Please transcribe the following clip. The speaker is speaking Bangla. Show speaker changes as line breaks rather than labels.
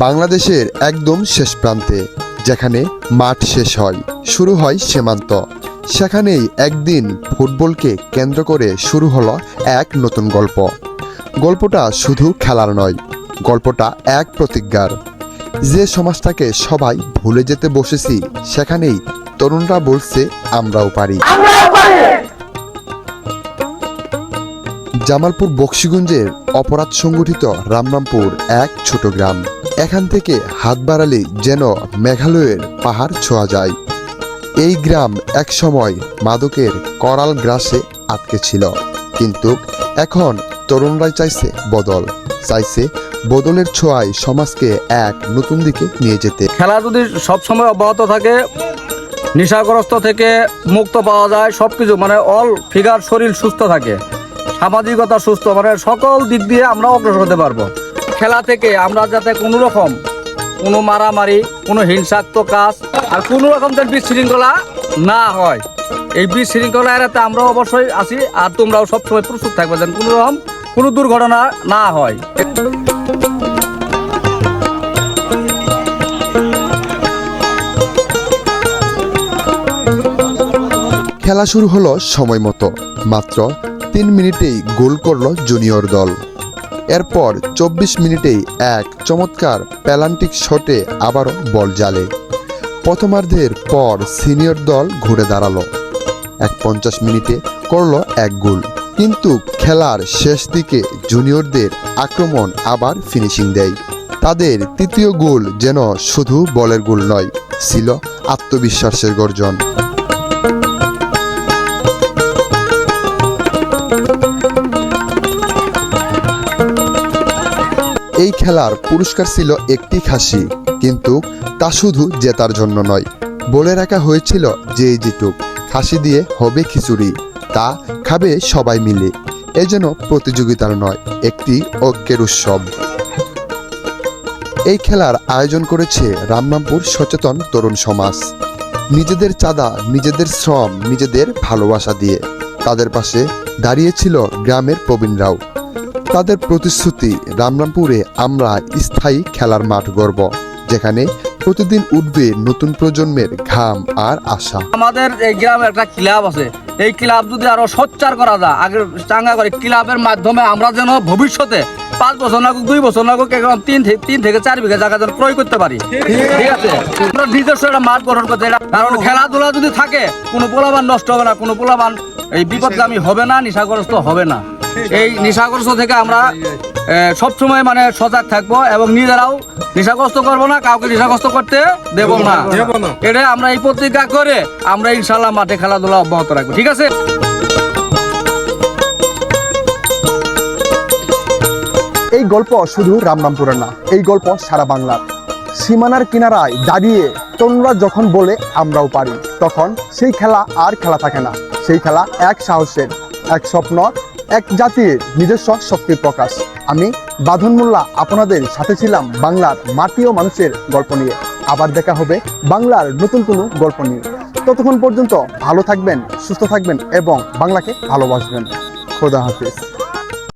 বাংলাদেশের একদম শেষ প্রান্তে যেখানে মাঠ শেষ হয় শুরু হয় সীমান্ত। সেখানেই একদিন ফুটবলকে কেন্দ্র করে শুরু হলো এক নতুন গল্প। গল্পটা শুধু খেলার নয় গল্পটা এক প্রতিজ্ঞার। যে সমাজটাকে সবাই ভুলে যেতে বসেছি সেখানেই তরুণরা বলছে আমরাও পারি। জামালপুর বক্সিগঞ্জের অপরাধ সংগঠিত রামরামপুর এক ছোট গ্রাম। এখান থেকে হাত বাড়ালেই যেন মেঘালয়ের পাহাড় ছোঁয়া যায়। এই গ্রাম এক সময় মাদকের করাল গ্রাসে আটকে ছিল। কিন্তু এখন তরুণরাই চাইছে বদল। চাইছে বদলের ছোঁয়ায় সমাজকে এক নতুন দিকে নিয়ে যেতে।
খেলা যদি সবসময় অব্যাহত থাকে, নেশাগ্রস্ত থেকে মুক্ত পাওয়া যায় সব কিছু মানে অল ফিগার শরীর সুস্থ থাকে, সামাজিকতা সুস্থ মানে সকল দিক দিয়ে আমরা অগ্রসর হতে পারব। খেলা থেকে আমরা যাতে কোনো রকম কোনো মারামারি, কোনো হিংসাত্মক কাজ আর কোনো রকম যেন বিশৃঙ্খলা না হয়। এই বিশৃঙ্খলা এড়াতে আমরাও অবশ্যই আছি আর তোমরাও সবসময় প্রস্তুত থাকবে যেন কোনো রকম কোনো দুর্ঘটনা না হয়।
খেলা শুরু হলো সময় মতো। মাত্র তিন মিনিটেই গোল করল জুনিয়র দল। এরপর চব্বিশ মিনিটেই এক চমৎকার প্যালান্টিক শটে আবারও বল জালে। প্রথমার্ধের পর সিনিয়র দল ঘুরে দাঁড়াল। এক পঞ্চাশ মিনিটে করল এক গোল। কিন্তু খেলার শেষ দিকে জুনিয়রদের আক্রমণ আবার ফিনিশিং দেয়। তাদের তৃতীয় গোল যেন শুধু বলের গোল নয়, ছিল আত্মবিশ্বাসের গর্জন। খেলার পুরস্কার ছিল একটি খাসি, কিন্তু তা শুধু জেতার জন্য নয়, বলে রাখা হয়েছিল যে জিতুক। খাসি দিয়ে হবে খিচুড়ি, তা খাবে সবাই মিলে। এ যেন প্রতিযোগিতার নয়, একটি ঐক্যের উৎসব। এই খেলার আয়োজন করেছে রামনামপুর সচেতন তরুণ সমাজ। নিজেদের চাঁদা, নিজেদের শ্রম, নিজেদের ভালোবাসা দিয়ে। তাদের পাশে দাঁড়িয়েছিল গ্রামের প্রবীণরাও। তাদের প্রতিশ্রুতি, রামরামপুরে আমরা স্থায়ী খেলার মাঠ গড়ব, যেখানে প্রতিদিন উঠবে নতুন প্রজন্মের ঘাম আর আশা।
আমাদের এই গ্রামে একটা ক্লাব আছে এই ক্লাব যদি আরও সোচ্চার করা যায় আগে চাঙ্গা করে ক্লাবের মাধ্যমে আমরা যেন ভবিষ্যতে পাঁচ বছর লাগুক দুই বছর এখন তিন তিন থেকে চার বিঘা জায়গা যেন ক্রয় করতে পারি। ঠিক আছে? আমরা নিজস্ব একটা মাঠ গঠন করতে কারণ খেলাধুলা যদি থাকে কোনো পোলাবান নষ্ট হবে না কোনো পোলাবান এই বিপদগামী হবে না নেশাগ্রস্ত হবে না। এই নিশাগ্রস্ত থেকে আমরা সবসময় মানে সজাগ থাকব এবং নিজেরাও নেশাগ্রস্ত করব না কাউকে নেশাগ্রস্ত করতে দেব না। এটা আমরা এই প্রতিজ্ঞা করে আমরা ইনশাল্লাহ মাঠে খেলাধুলা অব্যাহত রাখব। ঠিক আছে।
এই গল্প শুধু রামরামপুরের না, এই গল্প সারা বাংলার। সীমানার কিনারায় দাঁড়িয়ে তরুণরা যখন বলে, আমরাও পারি, তখন সেই খেলা আর খেলা থাকে না। সেই খেলা এক সাহসের, এক স্বপ্ন, এক জাতির নিজস্ব শক্তির প্রকাশ। আমি বাঁধন মোল্লা, আপনাদের সাথে ছিলাম বাংলার মাটি ও মানুষের গল্প নিয়ে। আবার দেখা হবে বাংলার নতুন কোনো গল্প নিয়ে। ততক্ষণ পর্যন্ত ভালো থাকবেন সুস্থ থাকবেন এবং বাংলাকে ভালোবাসবেন। খোদা হাফিজ।